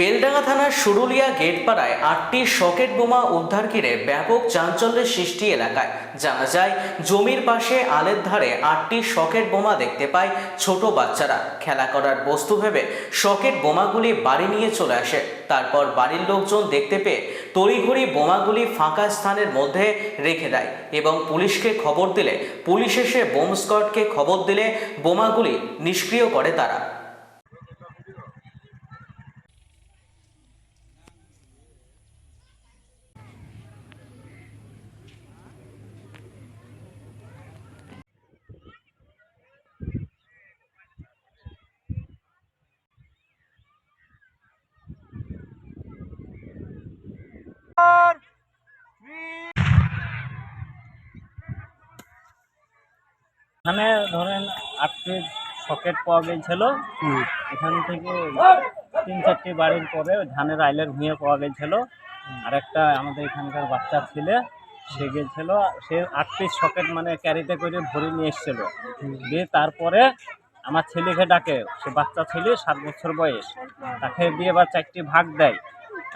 বেলডাঙ্গা থানার সুরুলিয়া গেটপাড়ায় আটটি সকেট বোমা উদ্ধার ঘিরে ব্যাপক চাঞ্চল্যের সৃষ্টি এলাকায়। জানা যায়, জমির পাশে আলের ধারে আটটি সকেট বোমা দেখতে পায় ছোট বাচ্চারা। খেলা করার বস্তু ভেবে সকেট বোমাগুলি বাড়ি নিয়ে চলে আসে। তারপর বাড়ির লোকজন দেখতে পেয়ে তড়িঘড়ি বোমাগুলি ফাঁকা স্থানের মধ্যে রেখে দেয় এবং পুলিশকে খবর দিলে, পুলিশ এসে বোম স্কোয়াডকে খবর দিলে বোমাগুলি নিষ্ক্রিয় করে তারা। এখানে ধরেন আটটি সকেট পাওয়া গেছিল। এখান থেকে তিন চারটি বাড়ির পরে ধানের আইলের ভুঁয়ে পাওয়া গেছিল। আর একটা আমাদের এখানকার বাচ্চা ছেলে সে গেছিল সে আট পিস সকেট মানে ক্যারিতে করে ভরে নিয়ে এসেছিল। দিয়ে তারপরে আমার ছেলেকে ডাকে সে বাচ্চা ছেলে সাত বছর বয়স। তাকে দিয়ে এবার চারটি ভাগ দেয়।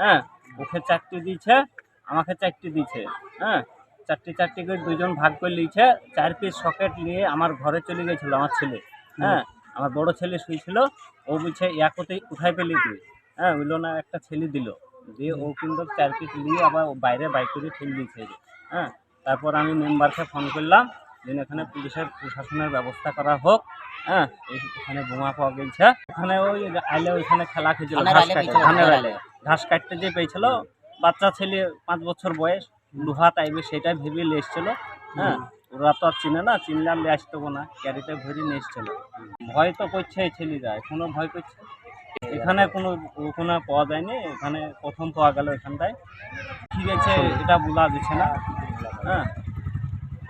হ্যাঁ ওকে চারটি দিয়েছে আমাকে চারটি দিয়েছে। হ্যাঁ চারটি চারটি করে দুজন ভাগ করে নিয়েছে চার পিস সকেট নিয়ে আমার ঘরে চলে গেছিল আমার ছেলে। হ্যাঁ আমার বড় ছেলে শুয়েছিল ও বলছে ইয়াকতে উঠাই পেলি তুই হ্যাঁ বলল না একটা ছেলে দিল। দিয়ে ও কিন্তু চার পিস নিয়ে আবার বাইরে বাইক করে ফেলে দিয়েছে। হ্যাঁ তারপর আমি মেম্বারকে ফোন করলাম যেন এখানে পুলিশের প্রশাসনের ব্যবস্থা করা হোক। হ্যাঁ এখানে বোমা পাওয়া গেছে। ওখানে ওই আইলে ওইখানে খেলা খেয়েছিল ঘাস কাটতে ঘাস কাটতে যে পেয়েছিল বাচ্চা ছেলে পাঁচ বছর বয়স লোহা টাইপের সেটাই ভেবে নিয়ে এসছিল হ্যাঁ? ওরা তো আর চিনে না চিনলে আর নিয়ে আসতে না ক্যারিতে ভরে নিয়ে এসছিল। ভয় তো করছে এই ছেলেরা এখনও ভয় করছে? এখানে কোনো কোনো পাওয়া যায়নি এখানে প্রথম পাওয়া গেল এখানটায়। ঠিক আছে এটা বলা যাচ্ছে না হ্যাঁ?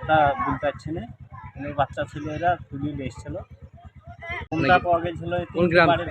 এটা বলতে পারছি না। বাচ্চা ছেলেরা তুলে এসছিল। কোনটা পাওয়া গেছিল এই তিনটি বাড়ির